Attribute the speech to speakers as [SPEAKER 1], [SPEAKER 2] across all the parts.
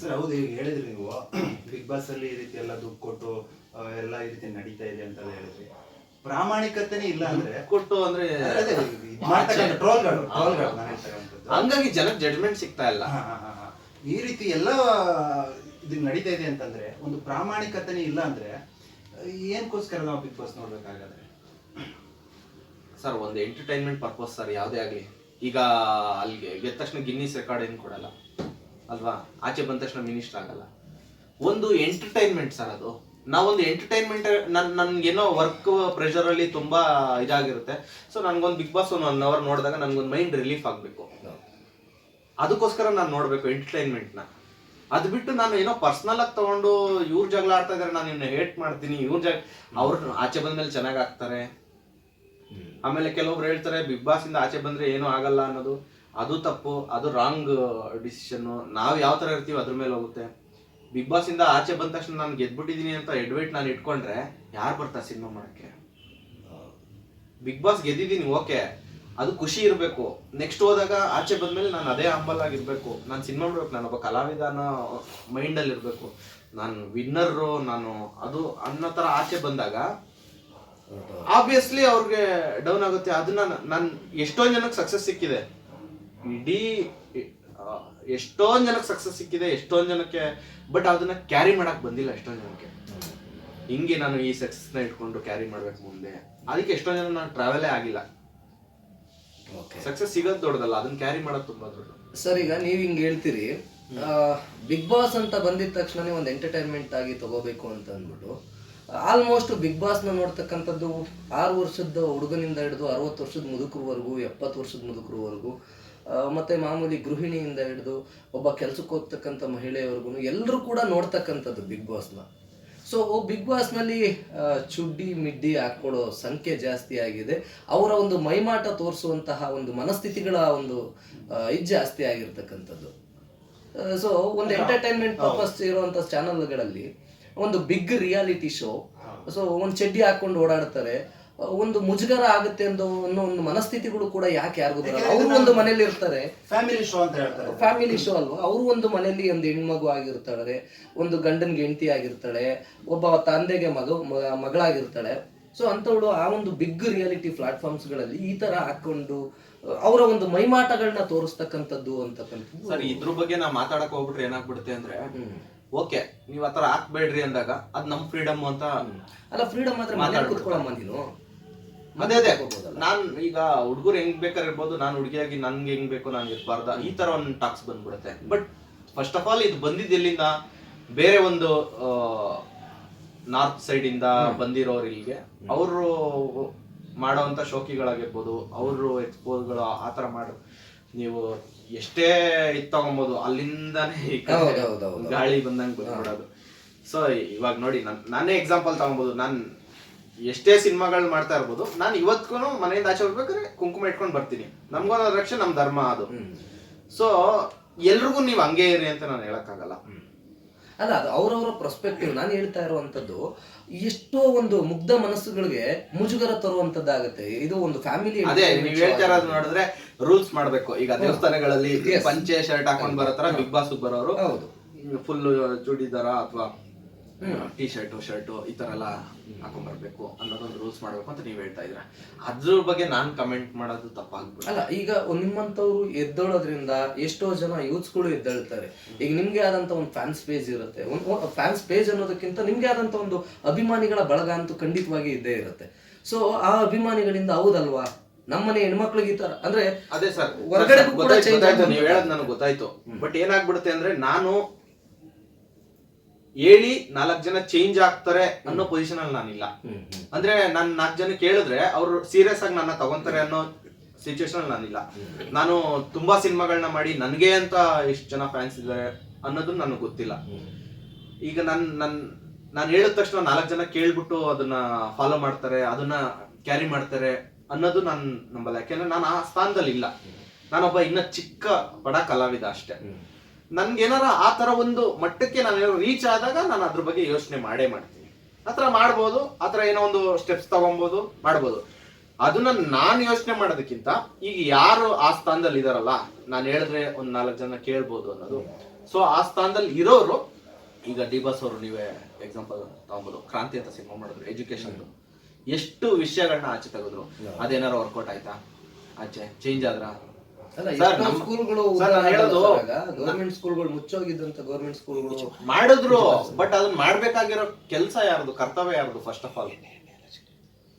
[SPEAKER 1] Sir ಹೌದು ಈಗ ಹೇಳಿದ್ರಿ ನೀವು ಬಿಗ್ ಬಾಸ್ ಅಲ್ಲಿ ಈ ರೀತಿ ಎಲ್ಲ ದುಡ್ಡು ಕೊಟ್ಟು ಎಲ್ಲ ಈ ರೀತಿ ನಡೀತಾ ಇದೆ ಅಂತ ಹೇಳಿದ್ರಿ. ಪ್ರಾಮಾಣಿಕತೆನೇ ಇಲ್ಲ ಅಂದ್ರೆ
[SPEAKER 2] ಕೊಟ್ಟು ಅಂದ್ರೆ
[SPEAKER 1] ಅದೇ ಇದ್ ಮಾಡ್ತಕ್ಕಂಥ ಟ್ರೋಲ್ಗಳು ಟ್ರೋಲ್ಗಳು ನಾನು ಹೇಳ್ತಕ್ಕಂಥದ್ದು
[SPEAKER 2] ಹಂಗಾಗಿ ಜನಕ್ಕೆ ಜಡ್ಜ್ಮೆಂಟ್ ಸಿಗ್ತಾ ಇಲ್ಲ.
[SPEAKER 1] ಹಾ, ಹಾ, ಹಾ, ಹಾ. ಈ ರೀತಿ ಎಲ್ಲ ಇದು ನಡೀತಾ ಇದೆ ಅಂತಂದ್ರೆ ಒಂದು ಪ್ರಾಮಾಣಿಕತೆನೇ ಇಲ್ಲ ಅಂದ್ರೆ ಏನ್ಕೋಸ್ಕರ ನಾವು ಬಿಗ್ ಬಾಸ್ ನೋಡ್ಬೇಕಾಗಾದ್ರೆ
[SPEAKER 2] ಸರ್ ಒಂದು ಎಂಟರ್ಟೈನ್ಮೆಂಟ್ ಪರ್ಪಸ್ ಸರ್ ಯಾವುದೇ ಆಗಲಿ. ಈಗ ಅಲ್ಲಿಗೆ ಗೆದ್ದ ತಕ್ಷಣ ಗಿನ್ನಿಸ್ ರೆಕಾರ್ಡ್ ಏನು ಕೊಡಲ್ಲ. ಅಲ್ವಾ? ಆಚೆ ಬಂದ ತಕ್ಷಣ ಮಿನಿಸ್ಟರ್ ಆಗಲ್ಲ. ಒಂದು ಎಂಟರ್ಟೈನ್ಮೆಂಟ್ ಸರ್ ಅದು. ನಾವೊಂದು ಎಂಟರ್ಟೈನ್ಮೆಂಟ್ ನನ್ ನನ್ಗೇನೋ ವರ್ಕ್ ಪ್ರೆಷರ್ ಅಲ್ಲಿ ತುಂಬಾ ಇದಾಗಿರುತ್ತೆ. ಸೊ ನನ್ಗೊಂದು Bigg Boss one one hour ನೋಡಿದಾಗ ನನ್ಗೊಂದು ಮೈಂಡ್ ರಿಲೀಫ್ ಆಗಬೇಕು. ಅದಕ್ಕೋಸ್ಕರ ನಾನು ನೋಡ್ಬೇಕು ಎಂಟರ್ಟೈನ್ಮೆಂಟ್ನ. ಅದು ಬಿಟ್ಟು ನಾನು ಏನೋ ಪರ್ಸನಲ್ ಆಗಿ ತಗೊಂಡು ಇವ್ರ ಜಗಳ ಆಡ್ತಾ ಇದಾರೆ ನಾನು ಇವ್ನ ಹೇಟ್ ಮಾಡ್ತೀನಿ ಇವ್ರ ಜಗ ಅವ್ರ ಆಚೆ ಬಂದ್ಮೇಲೆ ಚೆನ್ನಾಗಿ ಆಗ್ತಾರೆ. ಆಮೇಲೆ ಕೆಲವೊಬ್ರು ಹೇಳ್ತಾರೆ ಬಿಗ್ ಬಾಸ್ ಇಂದ ಆಚೆ ಬಂದ್ರೆ ಏನೂ ಆಗಲ್ಲ ಅನ್ನೋದು. ಅದು ತಪ್ಪು ಅದು ರಾಂಗ್ ಡಿಸಿಷನ್ ನಾವು ಯಾವ ತರ ಇರ್ತೀವಿ ಅದ್ರ ಮೇಲೆ ಹೋಗುತ್ತೆ. ಬಿಗ್ ಬಾಸ್ ಇಂದ ಆಚೆ ಬಂದ ತಕ್ಷಣ ನಾನು ಗೆದ್ಬಿಟ್ಟಿದ್ದೀನಿ ಅಂತ ಎಡ್ವೈಟ್ ನಾನು ಇಟ್ಕೊಂಡ್ರೆ ಯಾರು ಬರ್ತಾರೆ ಸಿನಿಮಾ ಮಾಡಕ್ಕೆ? ಬಿಗ್ ಬಾಸ್ ಗೆದ್ದಿದ್ದೀನಿ ಓಕೆ ಅದು ಖುಷಿ ಇರಬೇಕು. ನೆಕ್ಸ್ಟ್ ಹೋದಾಗ ಆಚೆ ಬಂದ್ಮೇಲೆ ನಾನು ಅದೇ ಹಂಬಲ್ ಆಗಿರ್ಬೇಕು. ನಾನು ಸಿನಿಮಾ ಮಾಡ್ಬೇಕು ನಾನು ಒಬ್ಬ ಕಲಾವಿದನ ಮೈಂಡ್ ಅಲ್ಲಿ ಇರ್ಬೇಕು. ನಾನು ವಿನ್ನರ್ ನಾನು ಅದು ಅನ್ನೋ ಥರ ಆಚೆ ಬಂದಾಗ ಆಬ್ವಿಯಸ್ಲಿ ಅವ್ರಿಗೆ ಡೌನ್ ಆಗುತ್ತೆ. ಅದನ್ನ ನಾನು ಎಷ್ಟೊಂದ್ ಜನಕ್ಕೆ ಸಕ್ಸಸ್ ಸಿಕ್ಕಿದೆ. ಇಡೀ ಎಷ್ಟೊಂದು ಜನಕ್ಕೆ ಸಕ್ಸಸ್ ಸಿಕ್ಕಿದೆ ಎಷ್ಟೊಂದ್ ಜನಕ್ಕೆ ಬಟ್ ಅದನ್ನ ಕ್ಯಾರಿ ಮಾಡಕ್ ಬಂದಿಲ್ಲ ಎಷ್ಟೊಂದ್ ಜನಕ್ಕೆ. ಹಿಂಗೆ ನಾನು ಈ ಸಕ್ಸಸ್ನ ಇಟ್ಕೊಂಡು ಕ್ಯಾರಿ ಮಾಡ್ಬೇಕು ಮುಂದೆ. ಅದಕ್ಕೆ ಎಷ್ಟೊಂದ್ ಜನ ನಾನು ಟ್ರಾವೆಲೇ ಆಗಿಲ್ಲ.
[SPEAKER 3] ಓಕೆ
[SPEAKER 2] ಸಕ್ಸಸ್ ಸಿಗೋದು ದೊಡ್ಡದಲ್ಲ ಅದನ್ನ ಕ್ಯಾರಿ ಮಾಡೋದು ತುಂಬಾ ದೊಡ್ಡ
[SPEAKER 3] ಸರ್ ಈಗ ನೀವ್ ಹಿಂಗ್ ಹೇಳ್ತೀರಿ ಬಿಗ್ ಬಾಸ್ ಅಂತ ಬಂದಿದ ತಕ್ಷಣನೇ ಒಂದು ಎಂಟರ್ಟೈನ್ಮೆಂಟ್ ಆಗಿ ತಗೋಬೇಕು ಅಂತ ಅಂದ್ಬಿಟ್ಟು ಆಲ್ಮೋಸ್ಟ್ ಬಿಗ್ ಬಾಸ್ನ ನೋಡ್ತಕ್ಕಂಥದ್ದು ಆರು ವರ್ಷದ ಹುಡುಗನಿಂದ ಹಿಡಿದು ಅರವತ್ತು ವರ್ಷದ ಮುದುಕರವರೆಗೂ ಎಪ್ಪತ್ತು ವರ್ಷದ ಮುದುಕರವರೆಗೂ ಮತ್ತೆ ಮಾಮೂಲಿ ಗೃಹಿಣಿಯಿಂದ ಹಿಡಿದು ಒಬ್ಬ ಕೆಲ್ಸಕ್ಕೆ ಹೋಗ್ತಕ್ಕಂಥ ಮಹಿಳೆಯವರೆಗೂ ಎಲ್ಲರೂ ಕೂಡ ನೋಡ್ತಕ್ಕಂಥದ್ದು ಬಿಗ್ ಬಾಸ್ನ. ಸೊ ಬಿಗ್ ಬಾಸ್ನಲ್ಲಿ ಚುಡ್ಡಿ ಮಿಡ್ಡಿ ಹಾಕೊಳ್ಳೋ ಸಂಖ್ಯೆ ಜಾಸ್ತಿ ಆಗಿದೆ. ಅವರ ಒಂದು ಮೈಮಾಟ ತೋರಿಸುವಂತಹ ಒಂದು ಮನಸ್ಥಿತಿಗಳ ಒಂದು ಇದು ಜಾಸ್ತಿ ಆಗಿರ್ತಕ್ಕಂಥದ್ದು. ಸೊ ಒಂದು ಎಂಟರ್ಟೈನ್ಮೆಂಟ್ ಪರ್ಪಸ್ ಇರುವಂತ ಚಾನಲ್ಗಳಲ್ಲಿ ಒಂದು ಬಿಗ್ ರಿಯಾಲಿಟಿ ಶೋ ಸೊ ಒಂದು ಚಡ್ಡಿ ಹಾಕೊಂಡು ಓಡಾಡ್ತಾರೆ. ಒಂದು ಮುಜುಗರ ಆಗುತ್ತೆ ಅಂತ ಅನ್ನೋ ಒಂದು ಮನಸ್ಥಿತಿಗಳು ಕೂಡ ಯಾಕೆ ಯಾರಿಗೂ ಬರಲ್ಲ? ಅವರು ಒಂದು ಮನೇಲಿ ಇರ್ತಾರೆ.
[SPEAKER 1] ಫ್ಯಾಮಿಲಿ ಶೋ ಅಂತ ಹೇಳ್ತಾರೆ.
[SPEAKER 3] ಫ್ಯಾಮಿಲಿ ಶೋ ಅಲ್ವಾ? ಅವರು ಒಂದು ಮನೆಯಲ್ಲಿ ಒಂದು ಹೆಣ್ಮಗು ಆಗಿರ್ತಾಳೆ ಒಂದು ಗಂಡನ್ಗೆ ಹೆಂಡತಿ ಆಗಿರ್ತಾಳೆ ಒಬ್ಬ ತಂದೆಗೆ ಮಗು ಮಗಳಾಗಿರ್ತಾಳೆ. ಸೊ ಅಂಥವಳು ಆ ಒಂದು ಬಿಗ್ ರಿಯಾಲಿಟಿ ಪ್ಲಾಟ್ಫಾರ್ಮ್ಸ್ಗಳಲ್ಲಿ ಈ ತರ ಹಾಕೊಂಡು ಅವರ ಒಂದು ಮೈಮಾಟಗಳನ್ನ ತೋರಿಸ್ತಕ್ಕಂಥದ್ದು ಅಂತಕ್ಕಂಥದ್ದು.
[SPEAKER 2] ಸರ್ ಇದ್ರ ಬಗ್ಗೆ ನಾವು ಮಾತಾಡಕ್ ಹೋಗ್ಬಿಟ್ರೆ ಏನಾಗ್ಬಿಡುತ್ತೆ ಅಂದ್ರೆ ಓಕೆ ನೀವ್ ಆತರ ಹಾಕ್ಬೇಡ್ರಿ ಅಂದಾಗ ಅದ್ ನಮ್ ಫ್ರೀಡಮ್ ಅಂತ
[SPEAKER 3] ಅಲ್ಲ ಫ್ರೀಡಮ್ ಮಾತ್ರ ಮಾತಾಡ್ಕೊಳಮ್ಮ ನೀನು.
[SPEAKER 2] ಅದೇ ಅದೇ. ನಾನ್ ಈಗ ಹುಡುಗರು ಹೆಂಗ್ ಬೇಕಾದ್ರೆ ಇರ್ಬೋದು ನಾನು ಹುಡುಗಿಯಾಗಿ ನನ್ಗೆ ಹೆಂಗ್ ಬೇಕು ನಾನು ಇರ್ಬಾರ್ದ. ಈ ತರ ಒಂದು ಟಾಕ್ಸ್ ಬಂದ್ಬಿಡುತ್ತೆ. ಬಟ್ ಫಸ್ಟ್ ಆಫ್ ಆಲ್ ಇದು ಬಂದಿದ್ದು ಎಲ್ಲಿಂದ? ಬೇರೆ ಒಂದು ನಾರ್ತ್ ಸೈಡ್ ಇಂದ ಬಂದಿರೋರು ಇಲ್ಲಿಗೆ. ಅವರು ಮಾಡೋವಂಥ ಶೋಕಿಗಳಾಗಿರ್ಬೋದು ಅವರು ಎಕ್ಸ್ಪೋಸ್ಗಳು ಆ ಥರ ಮಾಡು. ನೀವು ಎಷ್ಟೇ ಇದು ತಗೊಬೋದು ಅಲ್ಲಿಂದಾನೇ. ಗಾಳಿ ಬಂದಂಗೆ ಬಂದ್ಬಿಡೋದು. ಸೊ ಇವಾಗ ನೋಡಿ ನಾನು ನಾನೇ ಎಕ್ಸಾಂಪಲ್ ತಗೊಬೋದು. ನಾನು ಎಷ್ಟೇ ಸಿನಿಮಾಗಳು ಮಾಡ್ತಾ ಇರ್ಬೋದು ನಾನು ಇವತ್ತಿಗೂ ಮನೆಯಿಂದ ಆಚೆ ಹೋಗ್ಬೇಕಾದ್ರೆ ಕುಂಕುಮ ಇಟ್ಕೊಂಡು ಬರ್ತೀನಿ. ನಮ್ಗೊಂದು ರಕ್ಷೆ ನಮ್ ಧರ್ಮ ಅದು. ಸೊ ಎಲ್ರಿಗೂ ನೀವು ಹಂಗೆ ಇರಿ ಅಂತ ನಾನು ಹೇಳಕ್ಕಾಗಲ್ಲ.
[SPEAKER 3] ಅಲ್ಲ ಅದು ಅವರವರ ಪ್ರಸ್ಪೆಕ್ಟಿವ್ ನಾನು ಹೇಳ್ತಾ ಇರುವಂತದ್ದು ಎಷ್ಟೋ ಒಂದು ಮುಗ್ಧ ಮನಸ್ಸುಗಳಿಗೆ ಮುಜುಗರ ತರುವಂತದ್ದಾಗುತ್ತೆ. ಇದು ಒಂದು ಫ್ಯಾಮಿಲಿ
[SPEAKER 2] ಅದೇ ನೀವು ಹೇಳ್ತಾ ಇರೋದು ನೋಡಿದ್ರೆ ರೂಲ್ಸ್ ಮಾಡಬೇಕು. ಈಗ ದೇವಸ್ಥಾನಗಳಲ್ಲಿ ಪಂಚೆ ಶರ್ಟ್ ಹಾಕೊಂಡ್ ತರ ಬಿಗ್ ಬಾಸ್ ಬರೋರು
[SPEAKER 3] ಹೌದು.
[SPEAKER 2] ಫುಲ್ ಚೂಡಿದಾರ ಅಥವಾ ಟಿ ಶರ್ಟ್ ಶರ್ಟ್ ಈ ತರ ಎಲ್ಲ ಹಾಕೊಂಡ್ ಬರ್ಬೇಕು ಅನ್ನೋದೊಂದು ರೂಲ್ಸ್ ಮಾಡ್ಬೇಕು ಅಂತ ನೀವ್ ಹೇಳ್ತಾ ಇದ್ರ ಅದ್ರ ಬಗ್ಗೆ ನಾನ್ ಕಮೆಂಟ್ ಮಾಡೋದು ತಪ್ಪಾಗ್ಬಿಡು
[SPEAKER 3] ಅಲ್ಲ ಈಗ ಒಂದ್ ನಿಮ್ಮಂತವ್ರು ಎದ್ದೇಳೋದ್ರಿಂದ ಎಷ್ಟೋ ಜನ ಯೂತ್ಸ್ಗಳು ಎದ್ದೇಳ್ತಾರೆ. ಈಗ ನಿಮ್ಗೆ ಆದಂತ ಒಂದು ಫ್ಯಾನ್ಸ್ ಪೇಜ್ ಇರುತ್ತೆ. ಫ್ಯಾನ್ಸ್ ಪೇಜ್ ಅನ್ನೋದಕ್ಕಿಂತ ನಿಮ್ಗೆ ಆದಂತ ಒಂದು ಅಭಿಮಾನಿಗಳ ಬಳಗ ಅಂತೂ ಖಂಡಿತವಾಗಿ ಇದ್ದೇ ಇರುತ್ತೆ. ಸೊ ಆ ಅಭಿಮಾನಿಗಳಿಂದ ಹೌದಲ್ವಾ? ನಮ್ಮನೆ ಹೆಣ್ಮಕ್ಳಿಗೆ ಈ ತರ ಅಂದ್ರೆ
[SPEAKER 2] ಅದೇ ಸರ್
[SPEAKER 3] ಹೊರಗಡೆ.
[SPEAKER 2] ನೀವ್ ಹೇಳೋದು ನನಗೆ ಗೊತ್ತಾಯ್ತು. ಬಟ್ ಏನಾಗ್ಬಿಡುತ್ತೆ ಅಂದ್ರೆ ನಾನು ಹೇಳಿ ನಾಲ್ಕು ಜನ ಚೇಂಜ್ ಆಗ್ತಾರೆ ಅನ್ನೋ ಪೊಸಿಷನ್ ಅಲ್ಲಿ ನಾನಿಲ್ಲ. ಅಂದ್ರೆ ನಾನ್ ನಾಲ್ಕು ಜನ ಕೇಳಿದ್ರೆ ಅವ್ರು ಸೀರಿಯಸ್ ಆಗಿ ನನ್ನ ತಗೊಂತಾರೆ ಅನ್ನೋ ಸಿಚುವೇಶನ್ ಅಲ್ಲಿ ನಾನಿಲ್ಲ. ನಾನು ತುಂಬಾ ಸಿನಿಮಾಗಳನ್ನ ಮಾಡಿ ನನ್ಗೆ ಅಂತ ಎಷ್ಟು ಜನ ಫ್ಯಾನ್ಸ್ ಇದ್ದಾರೆ ಅನ್ನೋದು ನನಗೆ ಗೊತ್ತಿಲ್ಲ. ಈಗ ನನ್ ನನ್ ನಾನು ಹೇಳಿದ ತಕ್ಷಣ ನಾಲ್ಕು ಜನ ಕೇಳ್ಬಿಟ್ಟು ಅದನ್ನ ಫಾಲೋ ಮಾಡ್ತಾರೆ ಅದನ್ನ ಕ್ಯಾರಿ ಮಾಡ್ತಾರೆ ಅನ್ನೋದು ನಾನು ನಂಬಲ್ಲ. ಯಾಕೆಂದ್ರೆ ನಾನು ಆ ಸ್ಥಾನದಲ್ಲಿ ಇಲ್ಲ ನಾನೊಬ್ಬ ಇನ್ನ ಚಿಕ್ಕ ಬಡ ಕಲಾವಿದ ಅಷ್ಟೇ. ನನ್ಗೇನಾರ ಆ ತರ ಒಂದು ಮಟ್ಟಕ್ಕೆ ನಾನು ರೀಚ್ ಆದಾಗ ನಾನು ಅದ್ರ ಬಗ್ಗೆ ಯೋಚನೆ ಮಾಡೇ ಮಾಡ್ತೀನಿ. ಆತರ ಮಾಡ್ಬೋದು ಆತರ ಏನೋ ಒಂದು ಸ್ಟೆಪ್ಸ್ ತಗೊಬೋದು ಮಾಡ್ಬೋದು. ಅದನ್ನ ನಾನು ಯೋಚನೆ ಮಾಡೋದಕ್ಕಿಂತ ಈಗ ಯಾರು ಆ ಸ್ಥಾನದಲ್ಲಿ ಇದಾರಲ್ಲ ನಾನು ಹೇಳಿದ್ರೆ ಒಂದ್ ನಾಲ್ಕು ಜನ ಕೇಳ್ಬೋದು ಅನ್ನೋದು. ಸೊ ಆ ಸ್ಥಾನದಲ್ಲಿ ಇರೋರು ಈಗ ಡಿ ಬಾಸ್ ಅವರು ನೀವೇ ಎಕ್ಸಾಂಪಲ್ ತಗೊಂಬೋದು. ಕ್ರಾಂತಿ ಅಂತ ಸಿನಿಮಾ ಮಾಡಿದ್ರು ಎಜುಕೇಶನ್ ಎಷ್ಟು ವಿಷಯಗಳನ್ನ ಆಚೆ ತೆಗೆದ್ರು. ಅದೇನಾರು ವರ್ಕೌಟ್ ಆಯ್ತಾ? ಆಚೆ ಚೇಂಜ್ ಆದ್ರ?
[SPEAKER 3] ಸ್ಕೂಲ್ಗಳು
[SPEAKER 2] ಸರ್, ನಾನು ಹೇಳೋದು-
[SPEAKER 3] ಗೌರ್ಮೆಂಟ್ ಸ್ಕೂಲ್ಗಳು ಮುಚ್ಚೋಗಿದ್ದಂತ ಗೌರ್ಮೆಂಟ್ ಸ್ಕೂಲ್ಗಳು
[SPEAKER 2] ಮಾಡಿದ್ರು ಬಟ್ ಅದನ್ನ ಮಾಡ್ಬೇಕಾಗಿರೋ ಕೆಲಸ ಯಾರ್ದು? ಕರ್ತವ್ಯ ಯಾರ್ದು ಫಸ್ಟ್ ಆಫ್ ಆಲ್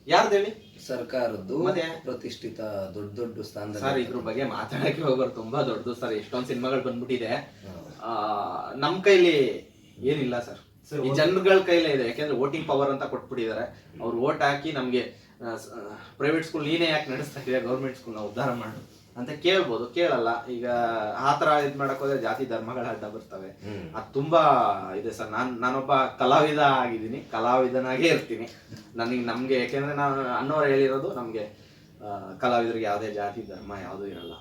[SPEAKER 2] ಯಾರ್ದು ಹೇಳಿ?
[SPEAKER 3] ಸರ್ಕಾರದ್ದು
[SPEAKER 2] ಮತ್ತೆ?
[SPEAKER 3] ಪ್ರತಿಷ್ಠಿತ ದೊಡ್ಡ ದೊಡ್ಡ
[SPEAKER 2] ಸರ್
[SPEAKER 3] ಸ್ಥಾನದಲ್ಲಿ
[SPEAKER 2] ಇದ್ರ ಬಗ್ಗೆ ಮಾತಾಡಕ್ಕೆ ಹೋಗೋರು ತುಂಬಾ ದೊಡ್ಡದು ಸರ್. ಎಷ್ಟೊಂದ್ ಸಿನಿಮಾಗಳು ಬಂದ್ಬಿಟ್ಟಿದೆ. ಆ, ನಮ್ ಕೈಲಿ ಏನಿಲ್ಲ ಸರ್. ಈ ಜನಗಳ ಕೈಲೇ ಇದೆ. ಯಾಕೆಂದ್ರೆ ವೋಟಿಂಗ್ ಪವರ್ ಅಂತ ಕೊಟ್ಬಿಟ್ಟಿದ್ದಾರೆ. ಅವ್ರು ವೋಟ್ ಹಾಕಿ ನಮ್ಗೆ ಪ್ರೈವೇಟ್ ಸ್ಕೂಲ್ ನೀನೇ ಯಾಕೆ ನಡೆಸ್ತಾ ಇದೆ ಗೌರ್ಮೆಂಟ್ ಸ್ಕೂಲ್ ಸ್ಕೂಲ್ನ ಉದ್ಧಾರ ಮಾಡು. ಅಂತ ಕೇಳ್ಬೋದು ಕೇಳಲ್ಲ. ಈಗ ಆ ತರ ಇದ್ ಮಾಡಕ್ ಹೋದ್ರೆ ಜಾತಿ ಧರ್ಮಗಳ ಅಡ್ಡ ಬರ್ತವೆ. ಅದ್ ತುಂಬಾ ಇದೆ ಸರ್. ನಾನ್ ನಾನೊಬ್ಬ ಕಲಾವಿದ ಆಗಿದ್ದೀನಿ. ಕಲಾವಿದನಾಗೇ ಇರ್ತೀನಿ. ನನಗೆ ನಮ್ಗೆ ಯಾಕೆಂದ್ರೆ ನಾನು ಅನ್ನೋರು ಹೇಳಿರೋದು ನಮ್ಗೆ ಕಲಾವಿದರಿಗೆ ಯಾವುದೇ ಜಾತಿ ಧರ್ಮ ಯಾವುದೂ ಇರಲ್ಲ.